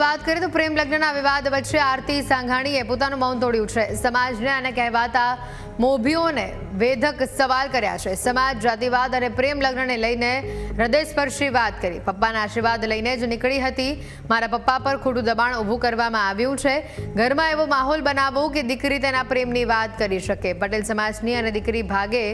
વાત કરીએ તો પ્રેમ લગ્નના વિવાદ વચ્ચે આરતી સાંઘાણીએ પોતાનું મૌન તોડ્યું છે. સમાજને અને કહેવાતા મોભીઓને વેધક સવાલ કર્યા છે. સમાજ, જાતિવાદ અને પ્રેમ લગ્નને લઈને હૃદયસ્પર્શી વાત કરી. પપ્પાના આશીર્વાદ લઈને જ નીકળી હતી. મારા પપ્પા પર ખોટું દબાણ ઊભું કરવામાં આવ્યું છે. ઘરમાં એવો માહોલ બનાવવો કે દીકરી તેના પ્રેમની વાત કરી શકે. પટેલ સમાજની અને દીકરી ભાગે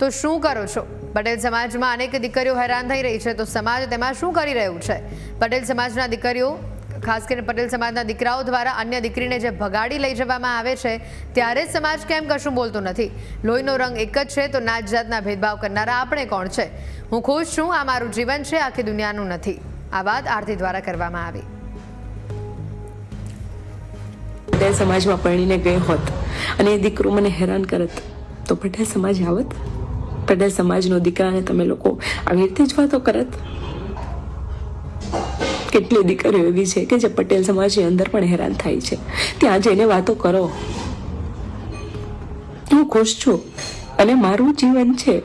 તો શું કરો છો? પટેલ સમાજમાં અનેક દીકરીઓ હેરાન થઈ રહી છે. તો સમાજ તેમાં શું કરી રહ્યું છે? પટેલ સમાજના દીકરીઓ ખાસ કરીને પટેલ સમાજના દીકરાઓ દ્વારા અન્ય દીકરીને જે ભગાડી લઈ જવામાં આવે છે, ત્યારે સમાજ કેમ કશું બોલતું નથી? લોહીનો રંગ એક જ છે, તો નાત જાતના ભેદભાવ કરનારા આપણે કોણ છે? હું ખુશ છું, આ મારું જીવન છે, આખી દુનિયાનું નથી. આ વાત આરતી દ્વારા કરવામાં આવી. પટેલ સમાજમાં પરણીને ગઈ હોત અને એ દીકરો મને હેરાન કરત, તો પટેલ સમાજ આવત? પટેલ સમાજનો દીકરાને તમે લોકો આવી રીતે જ વાતો કરત? કેટલી દીકરીઓ એવી છે કે જે પટેલ સમાજની અંદર પણ હેરાન થાય છે. ત્યાં જઈને વાતો કરો. હું ખુશ છું અને મારું જીવન છે.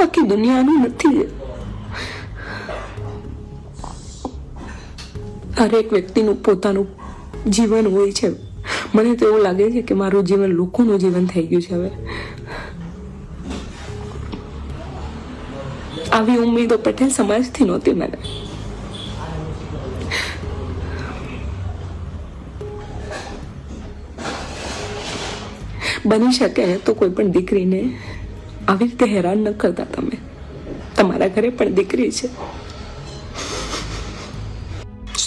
આખી દુનિયાનું નથી. હરેક વ્યક્તિનું પોતાનું જીવન હોય છે. મને તો એવું લાગે છે કે મારું જીવન લોકોનું જીવન થઈ ગયું છે હવે. આવી ઉમેદો પટેલ સમાજથી નહોતી મને. બની શકે તો કોઈ પણ દીકરીને આવી રીતે હેરાન ન કરતા તમે. તમારા ઘરે પણ દીકરી છે.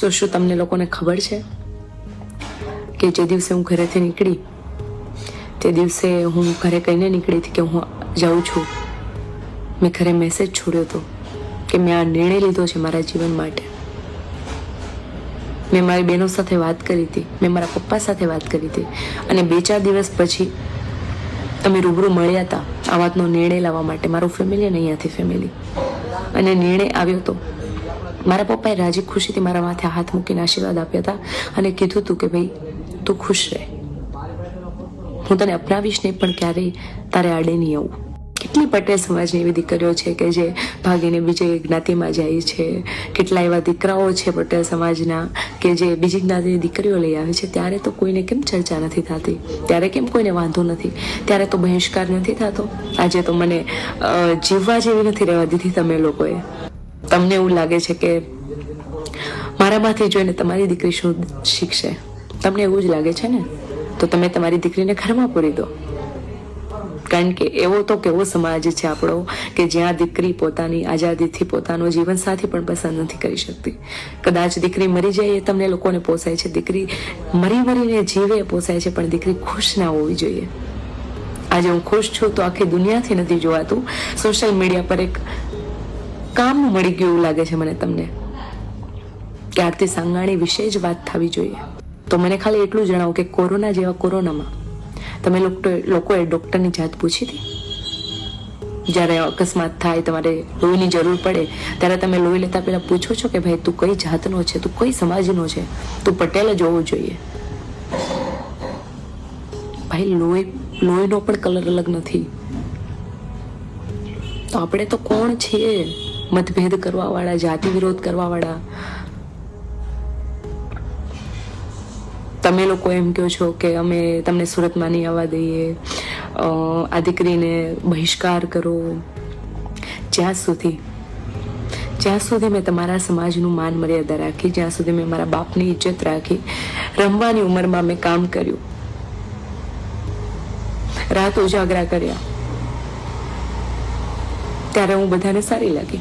તો શું તમને લોકોને ખબર છે કે જે દિવસે હું ઘરેથી નીકળી, તે દિવસે હું ઘરે કહીને નીકળી હતી કે હું જાઉં છું? મેં ઘરે મેસેજ છોડ્યો હતો કે મેં આ નિર્ણય લીધો છે મારા જીવન માટે. મેં મારી બહેનો સાથે વાત કરી હતી, મેં મારા પપ્પા સાથે વાત કરી હતી અને બે ચાર દિવસ પછી અમે રૂબરૂ મળ્યા હતા આ વાતનો નિર્ણય લાવવા માટે. મારું ફેમિલી અને અહીંયાથી ફેમિલી અને નિર્ણય આવ્યો હતો. મારા પપ્પાએ રાજી ખુશીથી મારા માથે હાથ મૂકીને આશીર્વાદ આપ્યા હતા અને કીધું હતું કે ભાઈ, તું ખુશ રહે. હું તને અપનાવીશ નહીં, પણ ક્યારેય તારે આડે નહીં આવું કેટલી પટેલ સમાજની એવી દીકરીઓ છે કે જે ભાગીને બીજી જ્ઞાતિમાં જાય છે? કેટલા એવા દીકરાઓ છે પટેલ સમાજના કે જે બીજી જ્ઞાતિની દીકરીઓ લઈ આવે છે? ત્યારે તો કોઈને કેમ ચર્ચા નથી થતી? ત્યારે કેમ કોઈને વાંધો નથી? ત્યારે તો બહિષ્કાર નથી થતો? આજે તો મને જીવવા જેવી નથી રહેવા દીધી તમે લોકોએ. તમને એવું લાગે છે કે મારામાંથી જોઈને તમારી દીકરી શું શીખશે? તમને એવું જ લાગે છે ને? તો તમે તમારી દીકરીને ઘરમાં પૂરી દો. કારણ કે એવો તો કેવો સમાજ છે આપણો કે જ્યાં દીકરી પોતાની આઝાદીથી પોતાનો જીવનસાથી પણ પસંદ નથી કરી શકતી. કદાચ દીકરી મરી જાય એ તમને લોકોને પોસાય છે. દીકરી મરી મરીને જીવે પોસાય છે, પણ દીકરી ખુશ ના હોવી જોઈએ. આજે હું ખુશ છું તો આખી દુનિયાથી નથી જોવાતું. સોશિયલ મીડિયા પર એક કામ મળી ગયું એવું લાગે છે મને તમને. કે આરતી સાંગાણી વિશે જ વાત થવી જોઈએ. તો મને ખાલી એટલું જણાવો કે કોરોના જેવા કોરોનામાં તમે લોકો લોકોએ ડૉક્ટરની જાત પૂછી હતી? જ્યારે અકસ્માત થાય, તમારે લોહીની જરૂર પડે, ત્યારે તમે લોહી લેતા પહેલાં પૂછો છો કે ભાઈ, તું કઈ જાતનો છે? તું કઈ સમાજનો છે? તું પટેલ જ હોવું જોઈએ. ભાઈ, લોહી લોહીનો પણ કલર અલગ નથી. તો આપણે તો કોણ છીએ? મતભેદ કરવાવાળા, જાતિ વિરોધ કરવા તમે લોકો એમ કહો છો કે અમે તમને સુરતમાં નહીં આવવા દઈએ. આ દીકરીને બહિષ્કાર કરો. જ્યાં સુધી જ્યાં સુધી મેં તમારા સમાજનું માન મર્યાદા રાખી, જ્યાં સુધી મેં મારા બાપની ઇજ્જત રાખી, રમવાની ઉંમરમાં મેં કામ કર્યું. રાત ઉજાગરા કર્યા. ત્યારે હું બધાને સારી લાગી.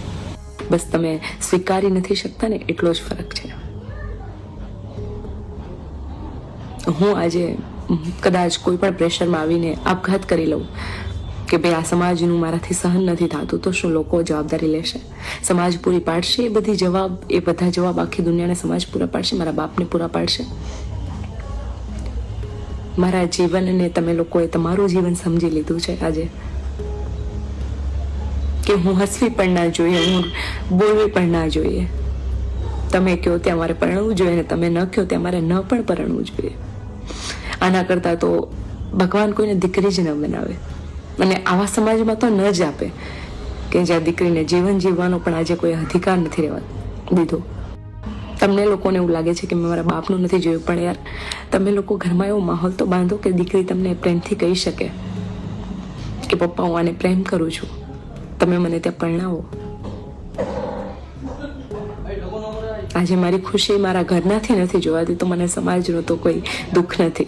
બસ તમે સ્વીકારી નથી શકતા ને, એટલો જ ફરક છે. હું આજે કદાચ કોઈ પણ પ્રેશરમાં આવીને આપઘાત કરી લઉં કે ભાઈ આ સમાજનું મારાથી સહન નથી થતું, તો શું લોકો જવાબદારી લેશે? સમાજ પૂરી પાડશે? એ બધી જવાબ, એ બધા જવાબ આખી દુનિયાને સમાજ પૂરા પાડશે? મારા બાપને પૂરા પાડશે? મારા જીવનને તમે લોકોએ તમારું જીવન સમજી લીધું છે આજે. કે હું હસવી પણ ના જોઈએ, હું બોલવી પણ ના જોઈએ. તમે કહો ત્યાં મારે પરણવું જોઈએ ને તમે ન કહો ત્યાં મારે ન પણ પરણવું જોઈએ. આના કરતાં તો ભગવાન કોઈને દીકરી જ ન બનાવે. અને આવા સમાજમાં તો ન જ આપે કે જ્યાં દીકરીને જીવન જીવવાનો પણ આજે કોઈ અધિકાર નથી રહેવા દીધો. તમને લોકોને એવું લાગે છે કે મેં મારા બાપનું નથી જોયું, પણ યાર, તમે લોકો ઘરમાં એવો માહોલ તો બાંધો કે દીકરી તમને પ્રેમથી કહી શકે કે પપ્પા, હું આને પ્રેમ કરું છું. તમે મને ત્યાં પરણાવો. આજે મારી ખુશી મારા ઘરનાથી નથી જોવાતી તો મને સમાજનો તો કોઈ દુઃખ નથી.